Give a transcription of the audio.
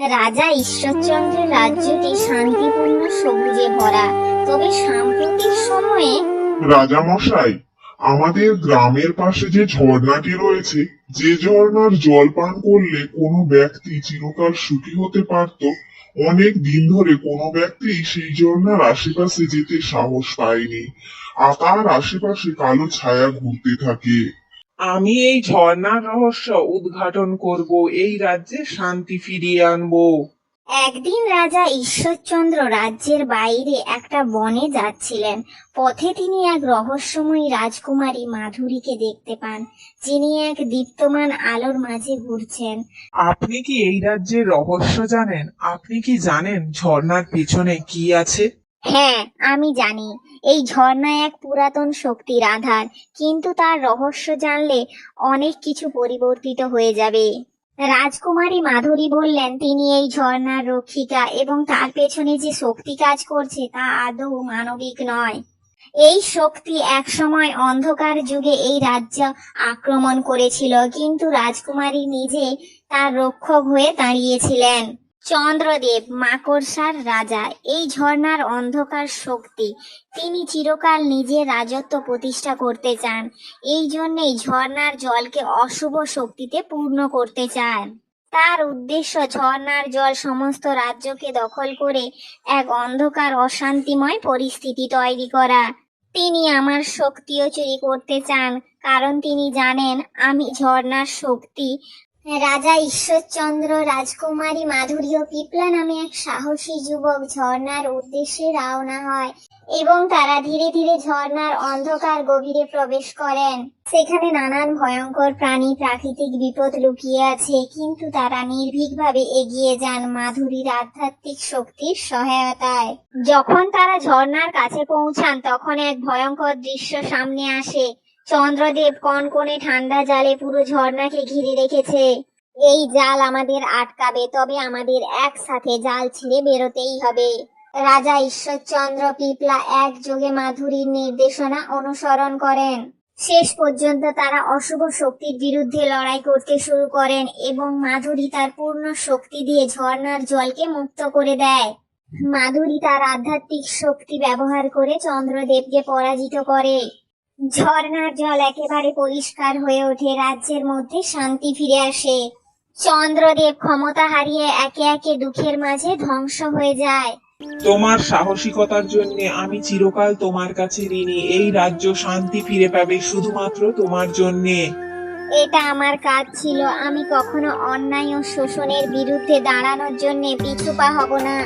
রাজা ঈশ্বরচন্দ্রের রাজ্যটি শান্তিপূর্ণ সবুজে ভরা। তবে সাম্প্রতিক সময়ে রাজামশাই, আমাদের গ্রামের পাশে যে ঝর্ণাটি রয়েছে, যে ঝর্ণার জল পান করলে কোনো ব্যক্তি চিরকাল সুখী হতে পারত। অনেক দিন ধরে কোনো ব্যক্তি সেই ঝর্ণার আশেপাশে যেতে সাহস পায়নি। আর তার আশেপাশে কালো ছায়া ঘুরতে থাকে। আমি এই ঝর্ণার রহস্য উদ্ঘাটন করব এই রাজ্যে শান্তি ফিরিয়ে আনব। একদিন রাজা ঈশ্বরচন্দ্র রাজ্যের বাইরে একটা বনে যাচ্ছিলেন। পথে তিনি এক রহস্যময়ী রাজকুমারী মাধুরীকে দেখতে পান যিনি এক দীপ্তমান আলোর মাঝে ঘুরছেন। আপনি কি এই রাজ্যের রহস্য জানেন? আপনি কি জানেন ঝর্ণার পিছনে কি আছে? হ্যাঁ আমি জানি। এই ঝর্ণা এক পুরাতন শক্তির আধার, কিন্তু তার রহস্য জানলে অনেক কিছু পরিবর্তিত হয়ে যাবে। রাজকুমারী মাধুরী বললেন, তিনি এই ঝর্ণার রক্ষিকা এবং তার পেছনে যে শক্তি কাজ করছে তা আদৌ মানবিক নয়। এই শক্তি একসময় অন্ধকার যুগে এই রাজ্য আক্রমণ করেছিল, কিন্তু রাজকুমারী নিজে তার রক্ষক হয়ে দাঁড়িয়েছিলেন। চন্দ্রদেব মাকড়সার রাজা, এই ঝর্ণার অন্ধকার শক্তি। তিনি চিরকাল নিজের রাজত্ব প্রতিষ্ঠা করতে চান। এই জন্যেই ঝর্ণার জলকে অশুভ শক্তিতে পূর্ণ করতে চান। তার উদ্দেশ্য ঝর্ণার জল সমস্ত রাজ্যকে দখল করে এক অন্ধকার অশান্তিময় পরিস্থিতি তৈরি করা। তিনি আমার শক্তিও চুরি করতে চান, কারণ তিনি জানেন আমি ঝর্ণার শক্তি রাজা ঈশ্বরচন্দ্র রাজকুমারী মাধুরী ও পিপলা নামে এক সাহসী যুবক ঝর্ণার উদ্দেশ্যে রওনা হয় এবং তারা ধীরে ধীরে ঝর্ণার অন্ধকার গভীরে প্রবেশ করেন। সেখানে নানান ভয়ঙ্কর প্রাণী প্রাকৃতিক বিপদ লুকিয়ে আছে, কিন্তু তারা নির্ভীকভাবে এগিয়ে যান মাধুরীর আধ্যাত্মিক শক্তির সহায়তায়। যখন তারা ঝর্ণার কাছে পৌঁছান, তখন এক ভয়ঙ্কর দৃশ্য সামনে আসে। চন্দ্রদেব কনকনে ঠান্ডা জালে পুরো ঝর্ণাকে ঘিরে রেখেছে। এই জাল আমাদের আটকাবে, তবে আমাদের একসাথে জাল ছিঁড়ে বেরোতেই হবে। রাজা ঈশ্বরচন্দ্র পিপলা একযোগে মাধুরীর নির্দেশনা অনুসরণ করেন। শেষ পর্যন্ত তারা অশুভ শক্তির বিরুদ্ধে লড়াই করতে শুরু করেন এবং মাধুরী তার পূর্ণ শক্তি দিয়ে ঝর্ণার জলকে মুক্ত করে দেয়। মাধুরী তার আধ্যাত্মিক শক্তি ব্যবহার করে চন্দ্রদেবকে পরাজিত করে। ঝর্ণার জল একেবারে পরিষ্কার হয়ে ওঠে রাজ্যের মধ্যে শান্তি ফিরে আসে। চন্দ্রদেব ক্ষমতা হারিয়ে একে একে দুঃখের মাঝে ধ্বংস হয়ে যায়। তোমার সাহসিকতার জন্য আমি চিরকাল তোমার কাছে ঋণী। এই রাজ্য শান্তি ফিরে পাবে শুধুমাত্র তোমার জন্যে। এটা আমার কাজ ছিল। আমি কখনো অন্যায় ও শোষণের বিরুদ্ধে দাঁড়ানোর জন্য পিছুপা হব না।